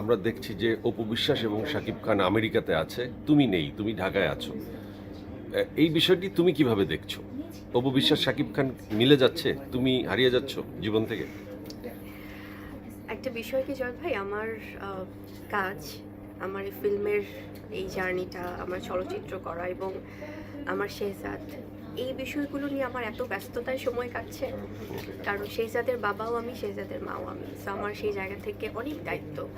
আমরা দেখছি যে অপু বিশ্বাস এবং শাকিব খান আমেরিকাতে আছে। তুমি নেই, তুমি ঢাকায় আছো। এই বিষয়টি তুমি কীভাবে দেখছ? অপু বিশ্বাস, শাকিব খান মিলে যাচ্ছে? তুমি হারিয়ে যাচ্ছ জীবন থেকে? একটা বিষয় কি জয় ভাই, আমার কাজ আমার এই ফিল্মের এই জার্নিটা আমার চলচ্চিত্র করা এবং আমার শেহজাদ এই বিষয়গুলো নিয়ে আমার এত ব্যস্ততায় সময় কাটছে। কারণ শেহজাদের বাবাও আমি শেহজাদের মাও আমি। সো আমার সেই জায়গা থেকে অনেক দায়িত্ব।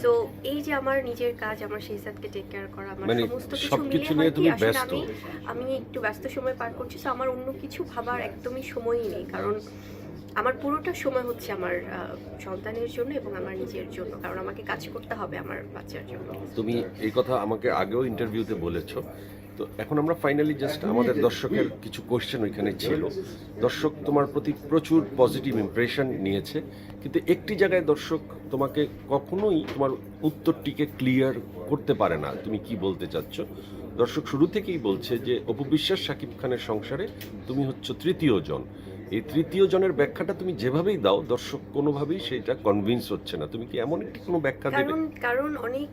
সো এই যে আমার নিজের কাজ আমার শেহজাদকে টেক কেয়ার করা আমার মানে সমস্ত কিছু মিলিয়ে হয় কি তুমি আসলে ব্যস্ত। আমি আমি একটু ব্যস্ত সময় পার করছি। সো আমার অন্য কিছু ভাবার একদমই সময়ই নেই। কারণ আমার পুরোটা সময় হচ্ছে আমার সন্তানের জন্য এবং আমার নিজের জন্য। কারণ আমাকে কাজ করতে হবে আমার বাচ্চার জন্য। তুমি এই কথা আমাকে আগেও ইন্টারভিউতে বলেছ। তো এখন আমরা ফাইনালি জাস্ট আমাদের দর্শকের কিছু কোশ্চেন ওইখানে ছিল। দর্শক তোমার প্রতি প্রচুর পজিটিভ ইমপ্রেশন নিয়েছে। কিন্তু একটি জায়গায় দর্শক তোমাকে কখনোই তোমার উত্তরটিকে ক্লিয়ার করতে পারে না। তুমি কি বলতে চাচ্ছ? দর্শক শুরু থেকেই বলছে যে অপবিশ্বাস সাকিব খানের সংসারে তুমি হচ্ছ তৃতীয় জন। এই তৃতীয় জনের ব্যাখ্যাটা তুমি যেভাবেই দাও, দর্শক কোনোভাবেই সেটা কনভিন্স হচ্ছে না। তুমি কি এমন একটি কোনো ব্যাখ্যা দেবে? কারণ অনেক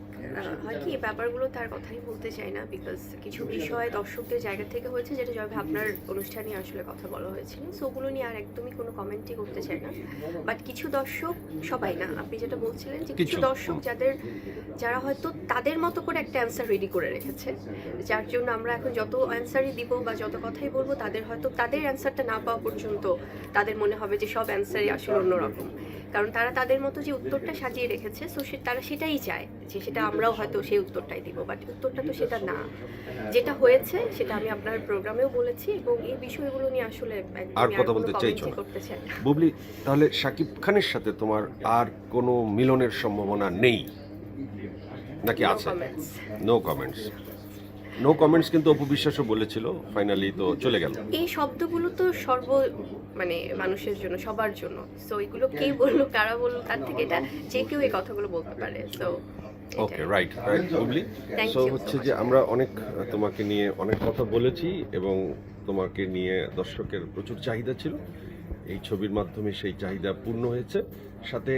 হয় কি ব্যাপারগুলো তার কথাই বলতে চাই না বিকজ কিছু বিষয় দর্শকদের জায়গা থেকে হয়েছে যেটা জয় ভাই আপনার অনুষ্ঠানে আসলে কথা বলা হয়েছিল। সো ওগুলো নিয়ে আর একদমই কোনো কমেন্টই করতে চাই না। বাট কিছু দর্শক সবাই না আপনি যেটা বলছিলেন যে কিছু কিছু। দর্শক যাদের যারা হয়তো তাদের মতো করে একটা অ্যান্সার রেডি করে রেখেছে যার জন্য আমরা এখন যত অ্যান্সারই দিব বা যত কথাই বলব তাদের হয়তো তাদের অ্যান্সারটা না পাওয়া পর্যন্ত তাদের মনে হবে যে সব অ্যান্সারই আসলে অন্যরকম। কারণ তারা তাদের মতো যে উত্তরটা সাজিয়ে রেখেছে সো সে তারা সেটাই চায় যে সেটা আমরাও হয়তো সেই উত্তরটাই দিব বাট উত্তরটা তো সেটা না। যেটা হয়েছে সেটা আমি আপনার প্রোগ্রামেও বলেছি এবং এই বিষয়গুলো নিয়ে আসলে আর কথা বলতে চাইছো বুবলি তাহলে শাকিব খানের সাথে তোমার আর কোনো মিলনের সম্ভাবনা নেই? নাকি আছে? নো কমেন্টস নো কমেন্টস কিন্তু অপবিশ্বাসও বলেছিল ফাইনালি তো চলে গেল। এই শব্দগুলো তো সর্ব মানে মানুষের জন্য সবার জন্য। সো এগুলো কে বলল কারা বলল তার থেকে এটা যে কেউ এই কথাগুলো বলতে পারে। So okay right right Bubly? So হচ্ছে যে আমরা অনেক তোমাকে নিয়ে অনেক কথা বলেছি এবং তোমাকে নিয়ে দর্শকের প্রচুর চাহিদা ছিল। এই ছবির মাধ্যমে সেই চাহিদা পূর্ণ হয়েছে। সাথে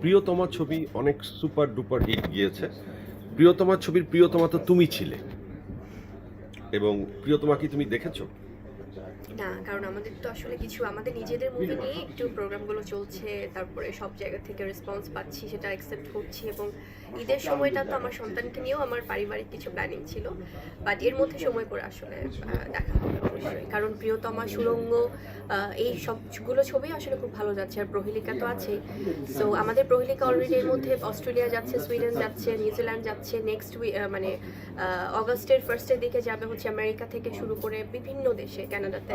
প্রিয়তমা ছবি অনেক সুপার ডুপার হিট গিয়েছে। প্রিয়তমা ছবির প্রিয়তমা তো তুমি ছিলে। এবং প্রিয়তমা কি তুমি দেখেছ? না কারণ আমাদের তো আসলে কিছু আমাদের নিজেদের মুভি নিয়ে একটু প্রোগ্রামগুলো চলছে তারপরে সব জায়গা থেকে রেসপন্স পাচ্ছি সেটা অ্যাকসেপ্ট করছি এবং ঈদের সময়টা তো আমার সন্তানকে নিয়েও আমার পারিবারিক কিছু প্ল্যানিং ছিল বাট এর মধ্যে সময় করে আসলে দেখা হবে অবশ্যই। কারণ প্রিয়তমা সুরঙ্গ এই সবগুলো ছবি আসলে খুব ভালো যাচ্ছে আর প্রহেলিকা তো আছেই সো আমাদের প্রহেলিকা অলরেডি এর মধ্যে অস্ট্রেলিয়া যাচ্ছে সুইডেন যাচ্ছে নিউজিল্যান্ড যাচ্ছে নেক্সট উই মানে অগস্টের ফার্স্টের দিকে যাবে হচ্ছে আমেরিকা থেকে শুরু করে বিভিন্ন দেশে কানাডাতে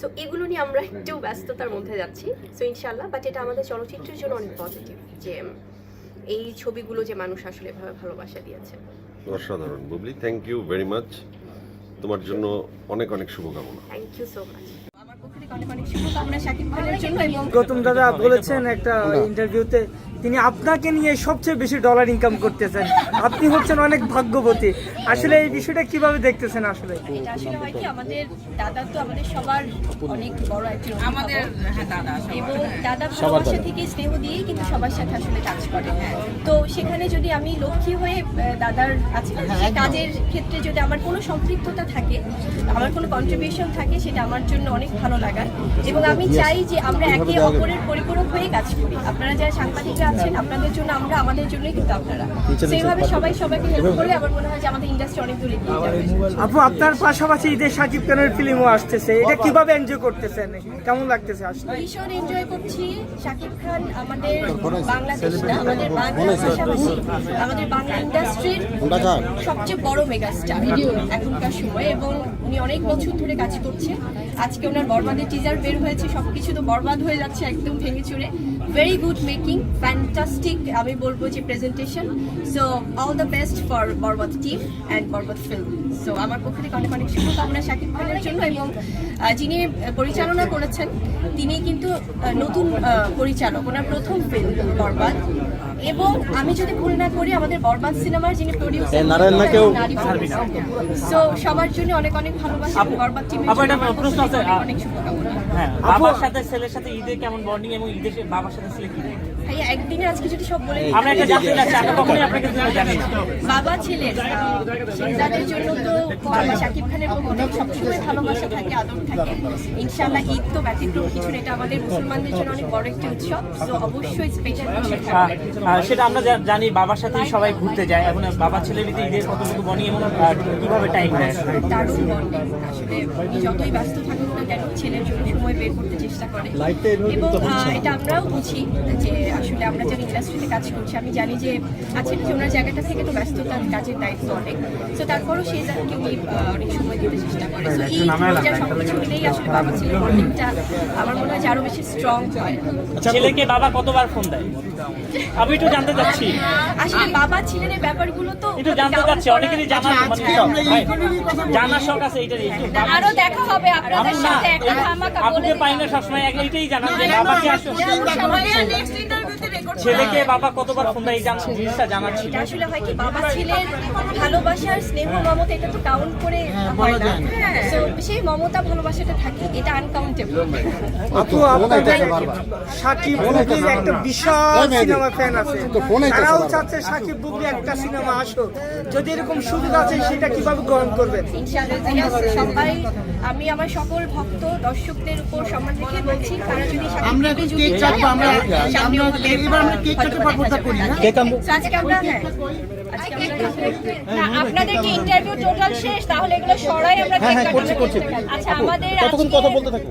সো এগুলো নিয়ে আমরা একটু ব্যস্ততার মধ্যে যাচ্ছি। সো ইনশাল্লাহ বাট এটা আমাদের চলচ্চিত্রের জন্য অনেক পজিটিভ যে এই ছবিগুলো যে মানুষ আসলে এভাবে ভালোবাসা দিয়েছে। অসাধারণ Bubly. Thank you very much তোমার জন্য অনেক অনেক শুভকামনা। Thank you so much Gautam দাদা বলেছেন একটা ইন্টারভিউতে তিনি আপনাকে নিয়ে সবচেয়ে বেশি ডলার ইনকাম করতেছেন। আপনি হচ্ছেন অনেক ভাগ্যবতী। আসলে এই বিষয়টা কীভাবে দেখতেছেন আসলে? এটা আসলে হয় কি আমাদের দাদা তো আমাদের সবার অনেক বড় একজন আমাদের দাদা এবং দাদা ভালোবাসা থেকে স্নেহ দিয়েই কিন্তু সবার সাথে আসলে কাজ করে তো সেখানে যদি আমি লক্ষ্মী হয়ে দাদার আছে কাজের ক্ষেত্রে যদি আমার কোনো সম্পৃক্ততা থাকে আমার কোনো কন্ট্রিবিউশন থাকে সেটা আমার জন্য অনেক ভালো লাগার। এবং আমি চাই যে আমরা একে অপরের পরিপূরক হয়ে কাজ করি। আপনারা যারা সাংবাদিকরা আছেন আপনাদের জন্য আমরা আমাদের জন্যই কিন্তু আপনারা। সেইভাবে সবাই সবাইকে হেল্প করলে আমার মনে হয় যে আমাদের ইন্ডাস্ট্রি অনেক দূর এগিয়ে যাবে। আপু আপনার পাশাপাশি ঈদের সাকিব খানের ফিল্মও আসতেছে। এটা কীভাবে এনজয় করতেছেন? কেমন লাগতেছে আসলে? ভীষণ এনজয় করছি। শাকিব খান আমাদের বাংলাদেশ না আমাদের বাংলা ভাষাভাষী আমাদের বাংলা ইন্ডাস্ট্রির সবচেয়ে বড় মেগাস্টার এখনকার সময় এবং উনি অনেক বছর ধরে কাজ করছে। আজকে ওনার বরবাদের টিজার বের হয়েছে, সবকিছু তো বরবাদ হয়ে যাচ্ছে একদম ভেঙে চুরে। ভেরি গুড মেকিং ফ্যান্টাস্টিক আমি বলব যে presentation so all the best for Borbaad team and Borbaad film so আমার পক্ষ থেকে অনেক অনেক শুভকামনা শাকিব খানের জন্য এবং যিনি পরিচালনা করেছেন, তিনি কিন্তু নতুন পরিচালক, ওনার প্রথম ফিল্ম বরবাদ। এবং আমি যদি ভুল না করি আমাদের বরবাদ সিনেমার যিনি প্রডিউসার সো সবার জন্য অনেক অনেক ভালোবাসা বরবাদ টিমের আপু, প্রশ্ন আছে, অনেক অনেক শুভকামনা। হ্যাঁ বাবার সাথে ছেলের সাথে ঈদে কেমন বন্ডিং এবং ঈদে বাবার সাথে ছেলে কি? একদিনে আজকে যদি সব বলে আমরা একটা জানতে চাচ্ছি আমরা কখনোই আপনাকে জানি বাবা শেহজাদের জন্য তো শাকিব খানের সবসময় ভালোবাসা থাকে আদর থাকে। ইনশাআল্লাহ ঈদ তো ব্যতিক্রম কিছু এটা আমাদের মুসলমানদের জন্য অনেক বড় একটি উৎসব। তো অবশ্যই স্পেশাল সেটা আমরা জানি বাবার সাথেই সবাই ঘুরতে যায়। এখন বাবা ছেলের ভিতরে ঈদের কতটুকু বনি এবং কীভাবে টাইম দেয় দারুণ বন্ডিং। আসলে যতই ব্যস্ত থাকুক না কেন ছেলের জন্য সময় বের করতে চেষ্টা করে। এবং এটা আমরাও বুঝি যে আসলে আমরা যারা ইন্ডাস্ট্রিতে কাজ করছি আমি জানি যে আছেন যে ওনার জায়গাটা থেকে তো ব্যস্ততার কাজের দায়িত্ব অনেক। তো তারপরও সেই জায়গাকে উনি অনেক সময় দিতে চেষ্টা করে। তো এই দুইটা সবকিছু মিলেই আসলে বাবা ছেলের বন্ডিংটা আমার মনে হয় যে আরও বেশি স্ট্রং হয়। ছেলেকে বাবা কতবার ফোন দেয়? আমি একটু জানতে চাচ্ছি। আসলে বাবা ছেলের ব্যাপারগুলো তো একটু জানতে চাচ্ছি অনেকেরই জানা মানে জানার শখ আছে আরও দেখা হবে আপনাদের সাথে একটা ধামাকা আপুকে পাই না সবসময় এক- এইটাই জানান যে বাবাকে আসলে ছেলেকে বাবা কতবার ফোন দেয় জিনিসটা জানার ছিল। আসলে হয় কি বাবা ছেলের ভালোবাসার স্নেহ মমতা এটা তো কাউন্ট করে হয় না। তো সেই মমতা ভালোবাসাটা থাকে এটা আনকাউন্টেবল আপু আপনাদের সাকিব বুবলির একটা বিশাল সিনেমা ফ্যান আছে। তারাও চাচ্ছে সাকিব বুবলি একটা সিনেমা আসুক। যদি এরকম সুযোগ আছে সেটা কীভাবে গ্রহণ করবেন? ইনশাআল্লাহ সবাই আমি আমার সকল ভক্ত দর্শকদের উপর সম্মান রেখে বলছি তারা যদি আমরা এখন কেক কাটবো আমরা আমরা এবার আমরা কেক কাটতে পারব। তা করি না আজকে আমরা হ্যাঁ। আজকে আমরা না আপনাদেরকে ইন্টারভিউ টোটাল শেষ? তাহলে এগুলো সরাই আমরা হ্যাঁ, কেক কাটবো আচ্ছা আমাদের কতক্ষণ কথা বলতে থাকো?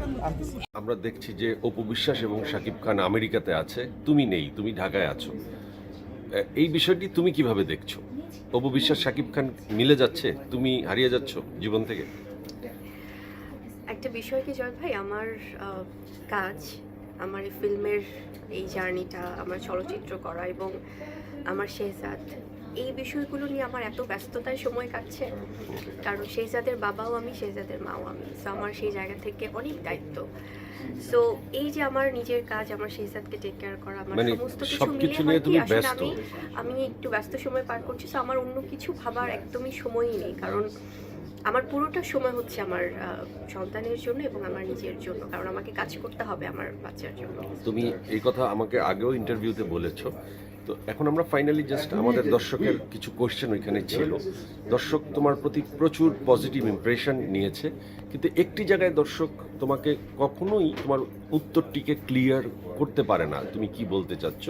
আমরা দেখছি যে অপু বিশ্বাস এবং শাকিব খান আমেরিকাতে আছে তুমি নেই তুমি ঢাকায় আছো। এই বিষয়টি তুমি কীভাবে দেখছ? অপু বিশ্বাস শাকিব খান মিলে যাচ্ছে তুমি হারিয়ে যাচ্ছ জীবন থেকে? একটা বিষয় কি জয় ভাই? আমার কাজ আমার এই ফিল্মের এই জার্নিটা আমার চলচ্চিত্র করা এবং আমার শেহজাদ এই বিষয়গুলো নিয়ে আমার এত ব্যস্ততায় সময় কাটছে। কারণ শেহজাদের বাবাও আমি শেহজাদের মাও আমি। তো আমার সেই জায়গা থেকে অনেক দায়িত্ব। সো এই যে আমার নিজের কাজ আমার শেহজাদকে টেক কেয়ার করা আমার মানে সমস্ত কিছু হয় কি তুমি আসলে ব্যস্ত। আমি আমি একটু ব্যস্ত সময় পার করছি। তো আমার অন্য কিছু ভাবার একদমই সময়ই নেই। কারণ আমার পুরোটা সময় হচ্ছে আমার সন্তানের জন্য এবং আমার নিজের জন্য। কারণ আমাকে কাজ করতে হবে আমার বাচ্চার জন্য। তুমি এই কথা আমাকে আগেও ইন্টারভিউতে বলেছ। তো এখন আমরা ফাইনালি জাস্ট আমাদের দর্শকের কিছু কোশ্চেন ওইখানে ছিল। দর্শক তোমার প্রতি প্রচুর পজিটিভ ইমপ্রেশন নিয়েছে। কিন্তু একটি জায়গায় দর্শক তোমাকে কখনোই তোমার উত্তরটিকে ক্লিয়ার করতে পারে না। তুমি কি বলতে চাচ্ছ?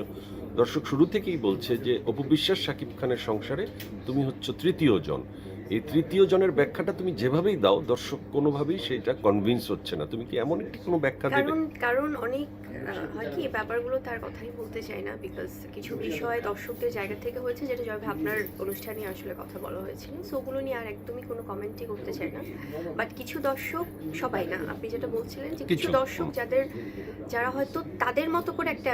দর্শক শুরু থেকেই বলছে যে অপবিশ্বাস সাকিব খানের সংসারে তুমি হচ্ছে তৃতীয় জন। এই তৃতীয় জনের ব্যাখ্যাটা তুমি যেভাবেই দাও দর্শক কোনোভাবেই সেটা কনভিন্স হচ্ছে না। তুমি কি এমন একটি কোনো ব্যাখ্যা দেবে? কারণ কারণ অনেক হয় কি এই ব্যাপারগুলো তার কথাই বলতে চাই না বিকজ কিছু বিষয় দর্শকদের জায়গা থেকে হয়েছে যেটা জয় আপনার অনুষ্ঠানে আসলে কথা বলা হয়েছিল। সো ওগুলো নিয়ে আর একদমই কোনো কমেন্টই করতে চাই না। বাট কিছু দর্শক সবাই না আপনি যেটা বলছিলেন যে কিছু কিছু। দর্শক যাদের যারা হয়তো তাদের মতো করে একটা